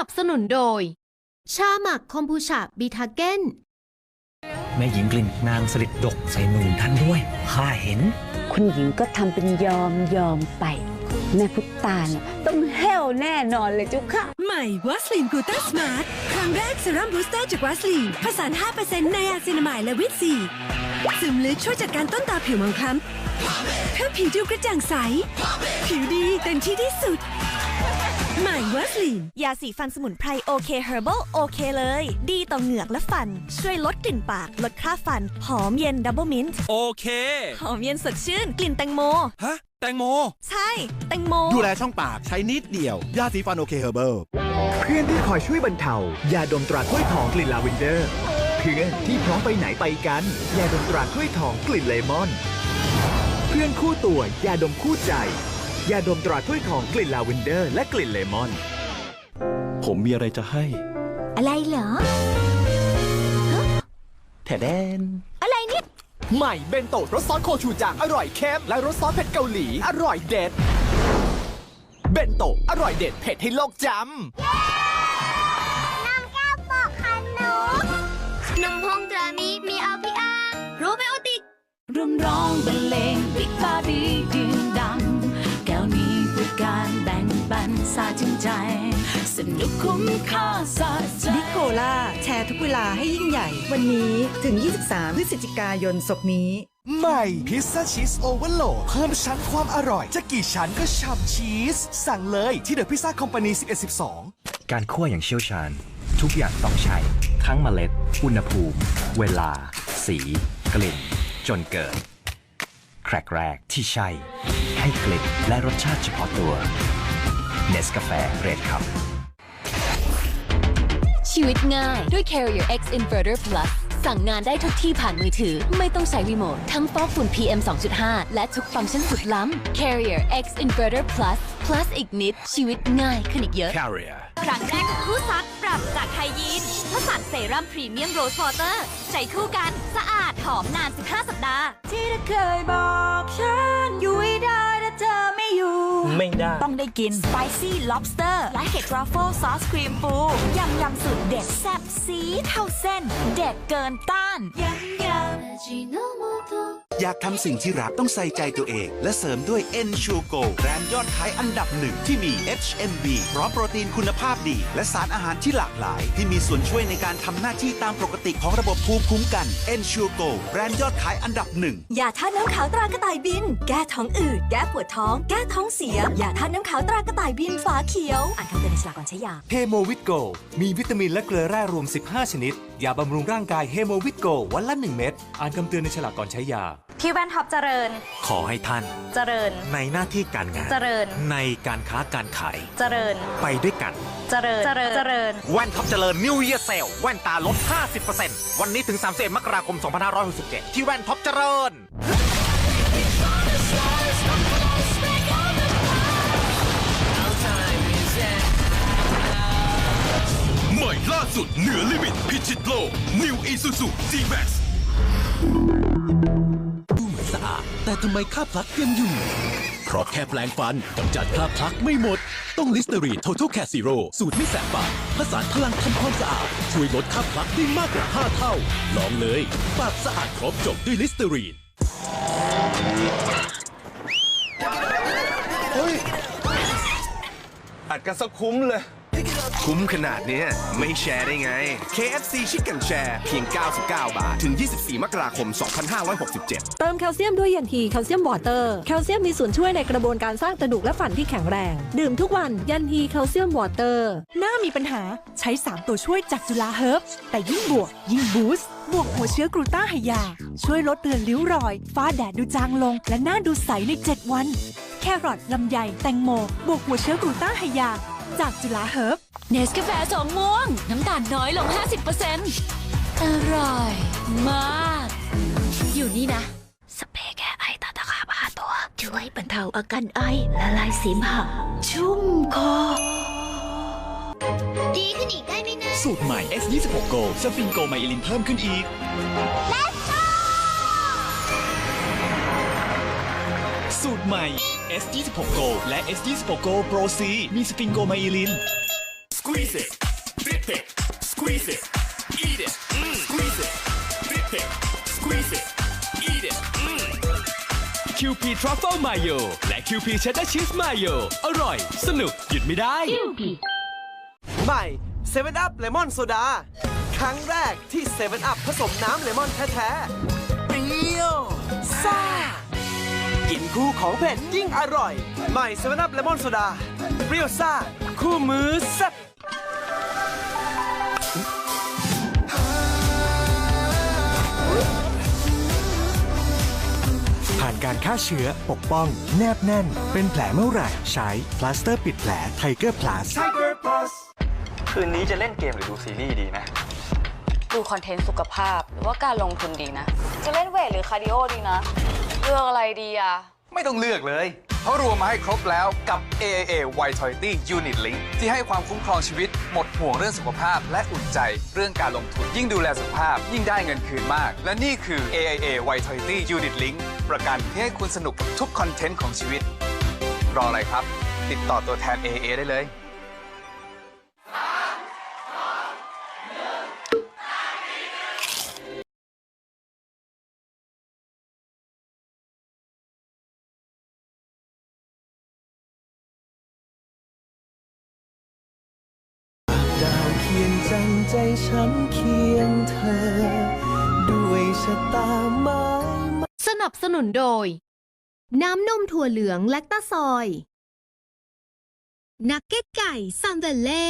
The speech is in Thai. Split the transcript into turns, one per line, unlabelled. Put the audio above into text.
นับสนุนโดย ชาหมักคอมพูชาบีทาเกน
แม่หญิงกลิ่นนางสลิดดกใส่หนุนท่านด้วย ข้าเห็น
คุณหญิงก็ทำเป็นยอมยอมไป แม่พุทธาน่ะต้องแห้วแน่นอนเลยเจ้าค่ะ
ใหม่วัสลินกูต้าสมาร์ทครั้งแรกเซรั่มบูสเตอร์จากวัสลินผสาน 5%ในอาซินามายและวิตซีซึมลึกช่วยจัดการต้นตาผิวหมองคล้ำเพื่อผิวดูกระจ่างใส ผิวดีเต็มที่ที่สุด ใหม่วัสลิน
ยาสีฟันสมุนไพรโอเคเฮอร์เบิลโอเคเลย ดีต่อเหงือกและฟัน ช่วยลดกลิ่นปาก ลดคราบฟัน หอมเย็นดับเบิลมินต์
โอเค
หอมเย็นสดชื่น กลิ่นแตงโม
ฮะ แตงโม
ใช่ แตงโม
ดูแลช่องปากใช้นิดเดียว ยาสีฟันโอเคเฮอร์เบิล
เพื่อนที่คอยช่วยบรรเทายาดมตราถ้วยทองกลิ่นลาเวนเดอร์เพื่อนที่พร้อมไปไหนไปกันยาดมตราถ้วยทองกลิ่นเลมอน เพื่อนคู่ตัวยาดมคู่ใจ ยาดมตราถ้วยทองกลิ่นลาเวนเดอร์ และกลิ่นเลมอน
ผมมีอะไรจะให้
อะไรเหรอ
แถแดน
อะไรเนี่ย
ใหม่เบนโตรสซอสโคชูจังอร่อยเค็มและรสซอสเผ็ดเกาหลี อร่อยเด็ด เบนโตอร่อยเด็ดเผ็ดให้โลกจำ
นมพงตรามีมีเอาพี่อาโรไบโอติก
ร่วมร้องบรรเลงบิ๊กบาร์บี้ดื่ม นสาจึงใจ สนุกคุ้มค่าสะใจ
นิโคล่าแชร์ทุกเวลาให้ยิ่งใหญ่ วันนี้ถึง 23 พฤศจิกายนศกนี้
ใหม่พิซซ่าชีสโอเวอร์โหลดเพิ่มชั้นความอร่อย จะกี่ชั้นก็ฉ่ำชีส สั่งเลยที่เดอะพิซซ่าคอมพานี1112
การคั่วอย่างเชี่ยวชาญ ทุกอย่างต้องใช้ทั้งเมล็ด อุณหภูมิ เวลา สี กลิ่น จนเกิดแครกแรกที่ใช่ ให้กลิ่นและรสชาติเฉพาะตัว เนสกาแฟเรดคัพ
ชีวิตง่ายด้วย Carrier X Inverter Plus สั่งงานได้ทุกที่ผ่านมือถือ ไม่ต้องใช้รีโมท ทั้งฟอกฝุ่น PM 2.5 และทุกฟังก์ชันสุดล้ำ Carrier X Inverter Plus Plus อีกนิด ชีวิตง่ายขึ้นอีกเยอะ
Carrier
ครั้งแรกของคู่ซักปรับจากไทยยีนผสานเซรั่มพรีเมียมโรสวอเตอร์ใช้คู่กัน สะอาด หอมนาน 15 สัปดาห์
ที่เธอเคยบอกฉันอยู่ไม่ได้ถ้าเธอไม่ อยู่
ไม่ได้
ต้องได้กิน Spicy Lobster และเห็ดทรัฟเฟิลซอสครีมปูยำยำสุดเด็ดแซ่บซีดเท่าเส้น เด็ดเกินต้านยำยำ
อยากทำสิ่งที่รักต้องใส่ใจตัวเอง และเสริมด้วย e n s u r e Go แบรนด์ยอดขายอันดับหนึ่งที่มี HMB พร้อมโปรตีนคุณภาพดี และสารอาหารที่หลากหลาย ที่มีส่วนช่วยในการทำหน้าที่ตามปกติของระบบภูมิคุ้มกัน e n s u r e Go แบรนด์ยอดขายอันดับหนึ่ง
ยาท่าตุน้ำขาวตรากระต่ายบิน แก้ท้องอืดแก้ปวดท้อง แก้ท้องเสียยาท่าตุน้ำขาวตรากระต่ายบินฝาเขียวอ่านคำเตือนในฉลากก่อนใช้ยา
เฮโมวิตโกมีวิตามินและเกลือแร่รวม 15 ชนิดยาบำรุงร่างกายเฮโมวิตโกวันละ 1 เม็ดอ่านคำเตือนในฉลากก่อนใช้ยา
พี่แว่นท็อปเจริญ
ขอให้ท่าน
เจริญ
ในหน้าที่การงาน
เจริญ
ในการค้าการขาย
เจริญ
ไปด้วยกัน
เจริญ เจริญ เจริญ
แว่นท็อปเจริญ New Year Sale แว่นตาลด 50%วันนี้ถึง 31 มกราคม 2567 ที่แว่นท็อปเจริญ
ใหม่ล่าสุดเหนือลิมิตพิชิตโลก New Isuzu G-Max
แต่ทำไมคราบพลักยังอยู่ เพราะแค่แปลงฟันกำจัดคราบพลักไม่หมด ต้องลิสเตอรีน Total Care Zero สูตรไม่แสบปากผสานพลังทำความสะอาด ช่วยลดคราบพลักได้มากกว่า 5 เท่า ลองเลยปากสะอาดครบจบด้วยลิสเตอรีน
อัดกันสักคุ้มเลย คุ้มขนาดเนี้ยไม่แชร์ได้ไง KFC Chicken Share เพียง 99 บาท ถึง 24 มกราคม 2567
เติมแคลเซียมด้วยยันทีแคลเซียมวอเตอร์ แคลเซียมมีส่วนช่วยในกระบวนการสร้างกระดูกและฟันที่แข็งแรง ดื่มทุกวันยันทีแคลเซียมวอเตอร์
หน้ามีปัญหาใช้ 3 ตัวช่วยจากจุฬาเฮิร์บแต่ยิ่งบวก ยิ่งบูสต์บวกหัวเชื้อกรูต้าไฮยา ช่วยลดเรือนริ้วรอย ฟ้าแดดดูจางลง และหน้าดูใสใน 7 วัน แครอทลำไยแตงโม บวกหัวเชื้อกรูต้าไฮยา จากจุฬาเฮิร์บ
เนสกาแฟสองม่วง น้ำตาลน้อยลง 50%อร่อยมาก อยู่นี่นะ สเปรย์แก้ไอตาตะขาบหาตัวช่วยบรรเทาอาการไอละลายเสมหะชุ่มคอ
ดีขึ้นอีกได้ไหมนะ
สูตรใหม่ S26 Go สฟินโกไมอิลินเพิ่มขึ้นอีก สูตรใหม่ S26 Go และ S26 Go Pro C มีสฟินโกไมอิลิน
Squeeze Squeeze it, dip it, squeeze it, eat it, mm. squeeze it, dip it, squeeze it, eat it, mm.
QP Truffle Mayo และ QP Cheddar Cheese Mayo อร่อย สนุก หยุดไม่ได้
ใหม่7 Up เลมอนโซดาครั้งแรกที่7 Up ผสมน้ำเลมอนแท้ๆเปรี้ยวซ่า กินคู่ของเผ็ดยิ่งอร่อย ใหม่7 Up เลมอนโซดา เปรี้ยวซ่า คู่มือแซ่บ
ผ่านการฆ่าเชื้อปกป้อง แนบแน่น เป็นแผลเมื่อไหร่ ใช้พลาสเตอร์ปิดแผลไทเกอร์พลัส
Tiger Plus
คืนนี้จะเล่นเกมหรือดูซีรีส์ดีนะ
ดูคอนเทนต์สุขภาพหรือว่าการลงทุนดีนะ จะเล่นเวทหรือคาร์ดิโอดีนะเลือกอะไรดีอะ
ไม่ต้องเลือกเลยเขารวมมาให้ครบแล้วกับ AAA Vitality Unit Link ที่ให้ความคุ้มครองชีวิต หมดห่วงเรื่องสุขภาพ และอุ่นใจ เรื่องการลงทุน ยิ่งดูแลสุขภาพ ยิ่งได้เงินคืนมาก และนี่คือ AAA Vitality Unit Link ประกันที่ให้คุณสนุกกับทุกคอนเทนต์ของชีวิต รออะไรครับ ติดต่อตัวแทน AAA ได้เลย
ใจฉันเคียงเธอ ด้วยชะตาไม้
สนับสนุนโดย น้ำนมถั่วเหลืองแลคตาซอย นักเก็ตไก่ซันเดเล่